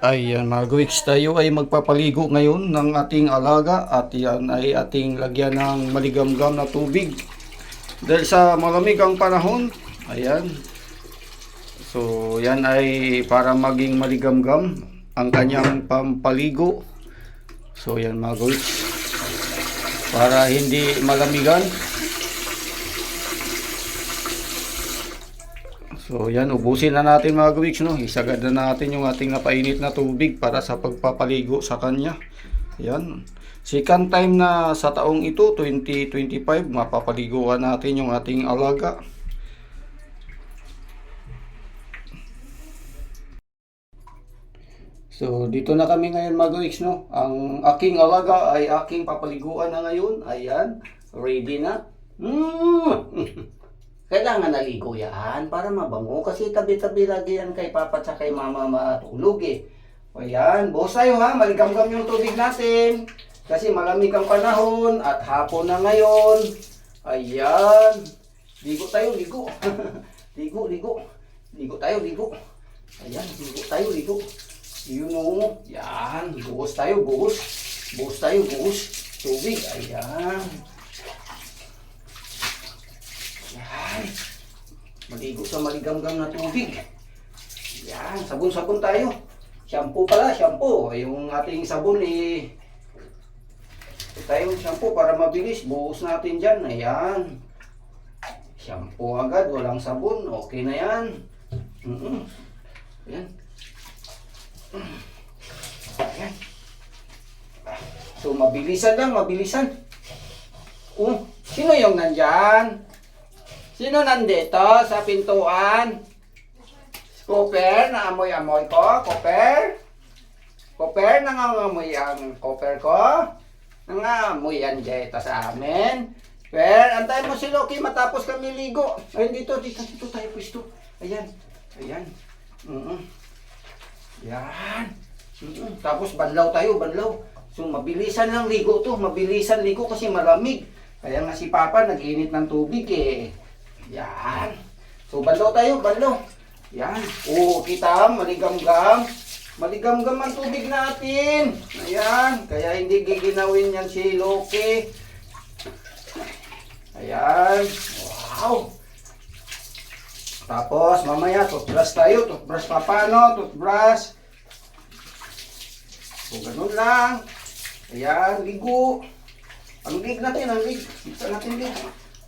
Ayan mga guwiks, tayo ay magpapaligo ngayon ng ating alaga at yan ay ating lagyan ng maligamgam na tubig. Dahil sa malamig ang panahon, ayan. So yan ay para maging maligamgam ang kanyang pampaligo. So yan mga guwiks, para hindi malamigan. So yan, ubusin na natin mga gawiks, no? Isagad na natin yung ating napainit na tubig para sa pagpapaligo sa kanya. Yan. Second time na sa taong ito, 2025, mapapaliguan natin yung ating alaga. So, dito na kami ngayon mga gawiks, no? Ang aking alaga ay aking papaliguan na ngayon. Ayan, ready na. Mm! Kailangan naligo yan para mabango kasi tabi-tabi lagi yan kay papa at kay mama matulog eh. O yan, buhos tayo ha, maligamgam yung tubig natin. Kasi malamig ang panahon at hapon na ngayon. Ayan. Ligo tayo, ligo. ligo, ligo. Ligo tayo, ligo. Ayan, ligo tayo, ligo. Yun o. Yan, buhos tayo, buhos. Buhos tayo, buhos. Tubig, ayan. Yan. Maligo sa maligamgam na tubig. Yan, sabon-sabon tayo. Shampoo pala, shampoo. Yung ating sabon eh. Tayong shampoo para mabilis. Buhos natin dyan. Ayan. Shampoo agad, walang sabon. Okay na yan. Mm-mm. Ayan. Ayan. So, mabilisan lang, mabilisan. Oh, sino yung nandyan? Sino nandito sa pintuan? Cooper, naamoy-amoy ko? Cooper? Cooper, nangangamoy ang cooper ko? Nangamoy yan dito sa amin. Per, antay mo si Loki matapos kami ligo. Ayun dito, dito, dito tayo pwesto. Ayan, ayan. Mm Yan. Mm Tapos banlaw tayo, banlaw. So mabilisan lang ligo to, mabilisan ligo kasi malamig. Kaya nga si Papa nag-init ng tubig eh. Yan. So, banlaw tayo, banlaw. Yan. Oo, kita, maligamgam. Maligamgam ang tubig natin. Ayan. Kaya hindi giginawin yan si Loki. Ayan. Wow. Tapos, mamaya, toothbrush tayo. Toothbrush pa paano? Toothbrush. So, ganun lang. Ayan, ligo. Ang lig natin, ang lig. Isa natin lig.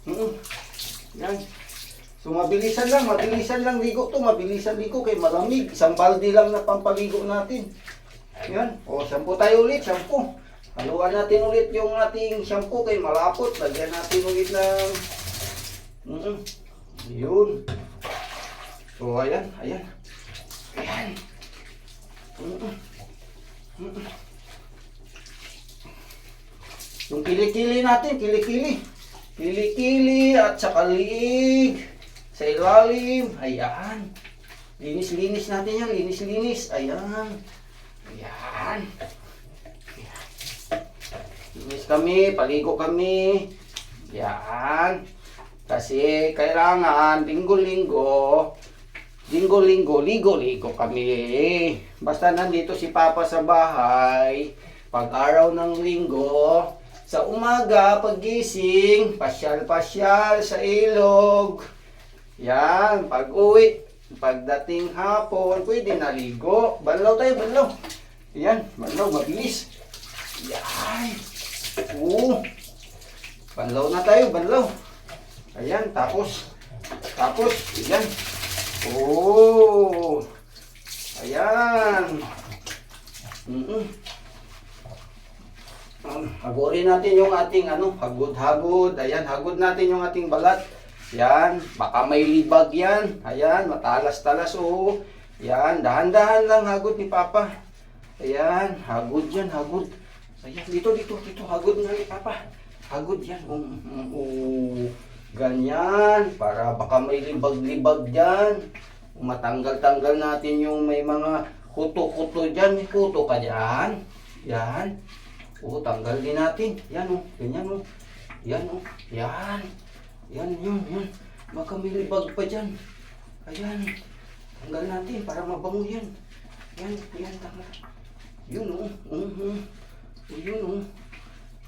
Mm yan. So mabilisan lang, mabilisan lang ligo to, mabilisan ligo kay malamig. Isang balde lang na pampaligo natin. Yan. O, shampoo tayo ulit, shampoo. Haluan natin ulit yung ating shampoo kay malapot. Lagyan natin ulit ng... Mm -mm. Yun. So, ayan, ayan. Ayan. Mm -mm. Yung kilikili natin, kilikili. Kilikili at saka liig. Sa ilalim. Ayan. Linis-linis natin yan. Linis-linis. Ayan. Ayan. Linis kami. Paligo kami. Ayan. Kasi kailangan linggo-linggo linggo-linggo, ligo-ligo kami. Basta nandito si Papa sa bahay, pag araw ng linggo, sa umaga, paggising, pasyal-pasyal sa ilog. Yan, pag uwi, pagdating hapon, pwede naligo. Banlaw tayo, banlaw. Yan, banlaw, mabilis. Yan. Oo. Banlaw na tayo, banlaw. Ayan, tapos, tapos, yan. Oo. Ayan. Mm-mm. Um, hagurin natin yung ating ano, hagod-hagod. Ayan, hagod natin yung ating balat. Yan, baka may libag yan. Ayan, matalas-talas oh. Yan, dahan-dahan lang hagod ni Papa. Ayan, hagod yan, hagod. Ayan, dito, dito, dito, hagod nga ni Papa. Hagod yan. Um, um, um, ganyan, para baka may libag-libag dyan. Matanggal-tanggal natin yung may mga kuto-kuto dyan. May kuto ka dyan. Yan. Oo, tanggal din natin. Yan o, ganyan o. Yan o, yan. Yan, yun, yun. Baka may libag pa dyan. Ayan. Tanggal natin para mabango yan. Yan, yan, tama. Yun, oh. Mhm. Yun, oh.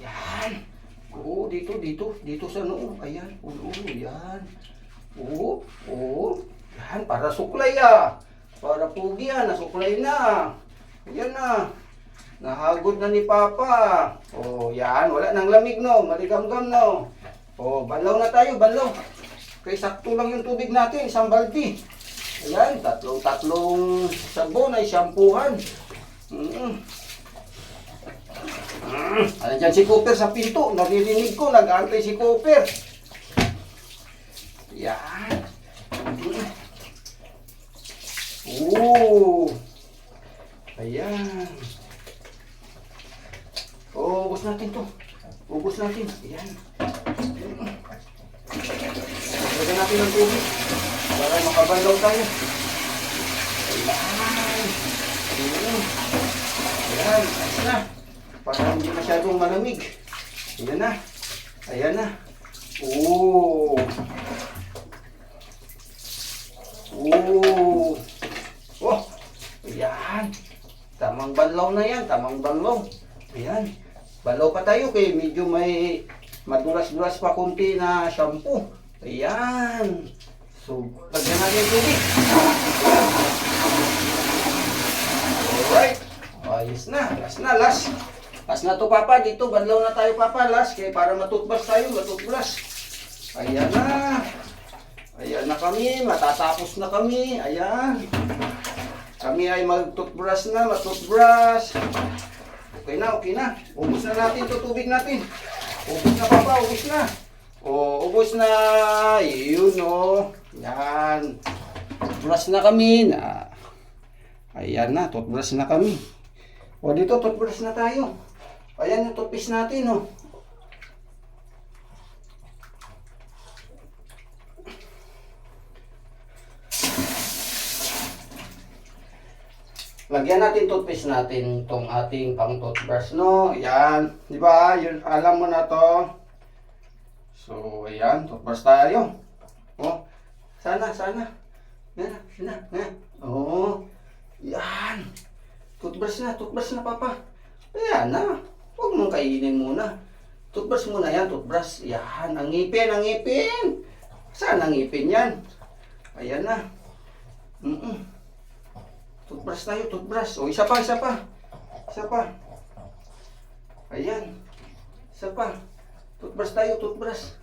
Yan. Oo, dito, dito. Dito sa noo. Ayan. Oo, yan. Oo, oo. Yan, para suklay ah. Para pugi ah. Nasuklay na. Yan na. Nahagod na ni Papa. Oh, yan. Wala nang lamig, no. Maligamgam, no. Oh, banlaw na tayo, banlaw. Kaya sakto lang yung tubig natin, isang balde. Ayan, tatlong-tatlong sabon ay shampoohan. Mm. Mm. Dyan si Cooper sa pinto? Naririnig ko, nag-aantay si Cooper. Yan. Mm. Oo. Ayan. Ubos natin to. Ubos natin. Ayan. Lagyan natin ng tubig para makabalaw tayo. Ayan. Ayan. Ayan. Ayos na. Para hindi masyadong malamig. Ayan na. Ayan na. Oo. Oo. Oh. Ayan. Tamang banlaw na yan. Tamang banlaw. Ayan. Balaw pa tayo kay medyo may madulas-dulas pa kunti na shampoo. Ayan. So, lagyan natin yung tubig. Alright. Ayos na. Last na, last. Last na to, Papa. Dito, banlaw na tayo, Papa. Last. Kaya para matutbas tayo, matutbas. Ayan na. Ayan na kami. Matatapos na kami. Ayan. Kami ay mag-toothbrush na, matutbrush. Okay na, okay na. Ubus na natin to tubig natin. Ubus na papa, ubus na. O, ubus na. Yun o. Yan. Toothbrush na kami na. Ayan na, toothbrush na kami. O dito, toothbrush na tayo. Ayan yung toothpaste natin o. Lagyan natin toothpaste natin itong ating pang toothbrush, no? Yan. Di ba? Yun, alam mo na to. So, ayan. Toothbrush tayo. Oh. Sana, sana. Yan na, yan na, yan. Oh. Toothbrush na, toothbrush na, papa. Ayan na. Huwag mong kainin muna. Toothbrush muna yan, toothbrush. Yan. Ang ngipin, ang ngipin. Saan ang ngipin yan? Ayan na. Mm-mm. Toothbrush tayo, toothbrush. O, isa pa, isa pa. Isa pa. Ayan. Isa pa. Toothbrush tayo, toothbrush.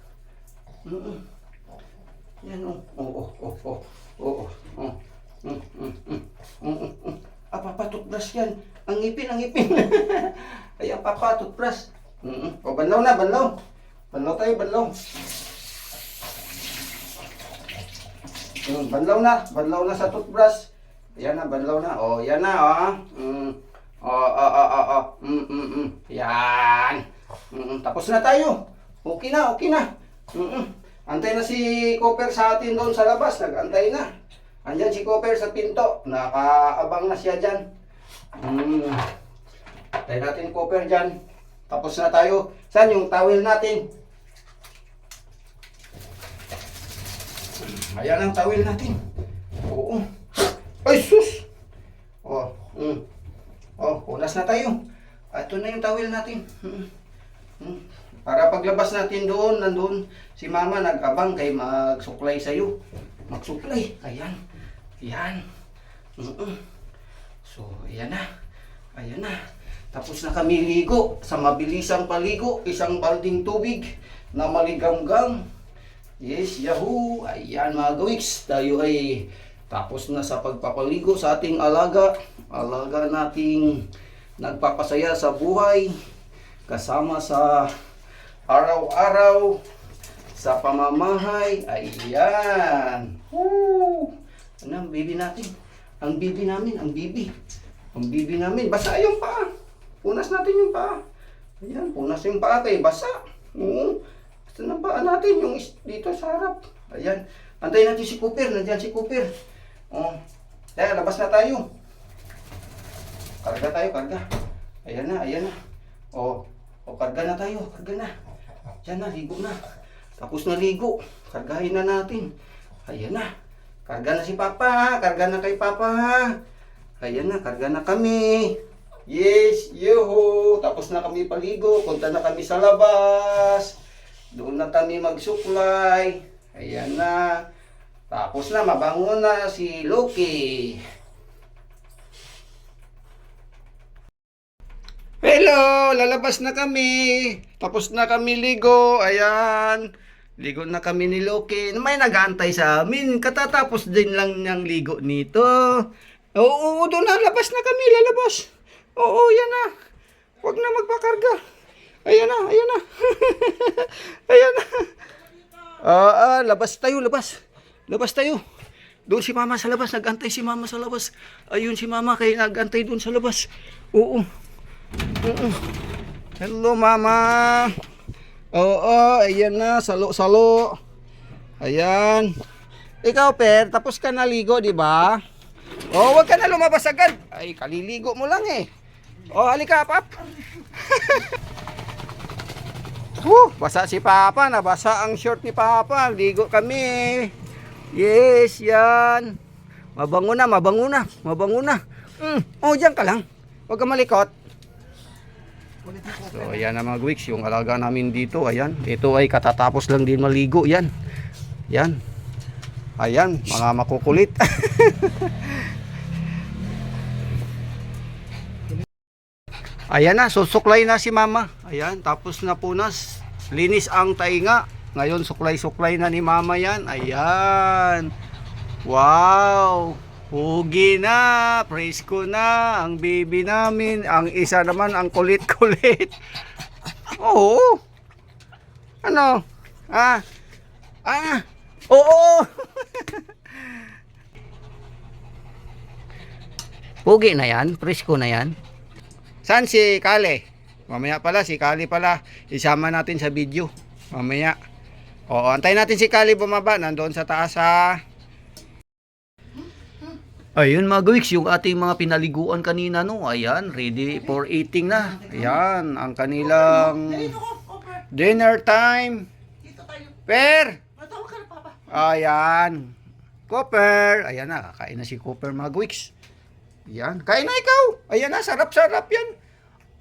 Mm -mm. Yan, o. Oh, oh, oh, oh. Oo, oh. Mm, mm, mm. Mm, mm, mm. Ah, papa, toothbrush yan. Ang ngipin, ang ngipin. Ayan, papa, toothbrush. Mm -mm. O, banlaw na, banlaw. Banlaw tayo, banlaw. Mm, banlaw na, banlaw na sa toothbrush. Yan na, banlaw na. Oh, yan na, oh. Mm. Oh, oh, oh, oh, oh. Mm, mm, mm. Yan. Mm, mm. Tapos na tayo. Okay na, okay na. Mm, mm. Antay na si Cooper sa atin doon sa labas. Nag-antay na. Andyan si Cooper sa pinto. Nakaabang na siya dyan. Mm. Antay natin Cooper dyan. Tapos na tayo. Saan yung towel natin? Ayan ang towel natin. Oo. Ay, sus! Oh, mm. Oh, unas na tayo. Ito na yung towel natin. Mm. Mm. Para paglabas natin doon, nandun si mama nag-abang kay magsuklay sa'yo. Magsuklay. Ayan. Ayan. Mm-mm. So, ayan na. Ayan na. Tapos na kami ligo. Sa mabilisang paligo, isang balding tubig na maligamgam. Yes, yahoo! Ayan mga gawiks, tayo ay tapos na sa pagpapaligo sa ating alaga. Alaga nating nagpapasaya sa buhay. Kasama sa araw-araw sa pamamahay. Ayan! Woo! Ano ang bibi natin? Ang bibi namin, ang bibi. Ang bibi namin, basa yung paa. Punas natin yung paa. Ayan, punas yung paa kay basa. Oo. Basta ng paa natin, yung dito sa harap. Ayan. Antayin natin si Cooper. Nandiyan si Cooper. Oh. Kaya, labas na tayo. Karga tayo, karga. Ayan na, ayan na. Oh. Oh, karga na tayo, karga na. Diyan na, ligo na. Tapos na ligo. Kargahin na natin. Ayan na. Karga na si Papa? Karga na kay Papa? Ayan na, karga na kami. Yes, yuhu. Tapos na kami paligo. Punta na kami sa labas. Doon na kami magsuklay. Ayan na. Tapos na, mabango na si Loki. Hello! Lalabas na kami. Tapos na kami ligo. Ayan. Ligo na kami ni Loki. May nag-aantay sa amin. Katatapos din lang niyang ligo nito. Oo, oo, doon na. Labas na kami. Lalabas. Oo, yan na. Huwag na magpakarga. Ayan na, ayan na. ayan na. Ah, ah, labas tayo, labas. Labas tayo. Doon si mama sa labas. Nag-antay si mama sa labas. Ayun si mama kaya nag-antay doon sa labas. Oo. Oo. Hello, mama. Oo, ayan na. Salo-salo. Ayan. Ikaw, Per, tapos ka na ligo, di ba? Oh, wag ka na lumabas agad. Ay, kaliligo mo lang eh. Oh, halika, pap. Woo, basa si Papa, nabasa ang short ni Papa. Ligo kami. Yes, yan. Mabango na, mabango na, mabango na. Mm. Oh, diyan ka lang. Huwag ka malikot. So, ayan na mga weeks, yung alaga namin dito, ayan. Ito ay katatapos lang din maligo, yan. Yan. Ayan, mga makukulit. Ayan na, susuklay na si mama. Ayan, tapos na punas. Linis ang tainga. Ngayon, suklay-suklay na ni mama yan. Ayan. Wow. Hugi na. Praise ko na. Ang baby namin. Ang isa naman, ang kulit-kulit. Oo. Ano? Ah. Ah. Oo. Pugi na yan. Presko na yan. Saan si Kale? Mamaya pala, si Kale pala. Isama natin sa video. Mamaya. Oo, antayin natin si Kale bumaba. Nandoon sa taas ha. Ayun mga gawiks, yung ating mga pinaliguan kanina no. Ayan, ready for eating na. Ayan, ang kanilang dinner time. Per! Ayan. Cooper. Ayan na, kakain na si Cooper mga gwiks. Ayan. Kain na ikaw. Ayan na, sarap-sarap yan.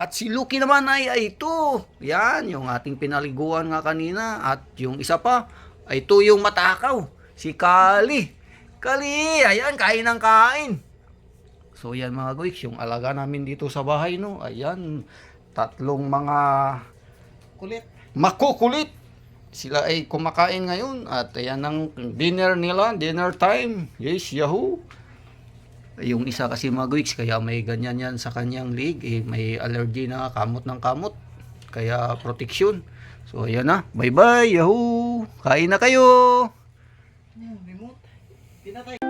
At si Lucky naman ay, ay ito. Yan, yung ating pinaliguan nga kanina. At yung isa pa, ay ito yung matakaw. Si Kali. Kali, ayan, kain ng kain. So yan mga gwiks, yung alaga namin dito sa bahay, no. Ayan, tatlong mga Kulit. makukulit. Sila ay kumakain ngayon at ayan ang dinner nila, dinner time. Yes, yahoo! Yung isa kasi mga Greeks, kaya may ganyan yan sa kanyang leg, eh, may allergy na kamot ng kamot. Kaya protection. So ayan na, bye bye, yahoo! Kain na kayo! Remote? Pinatay.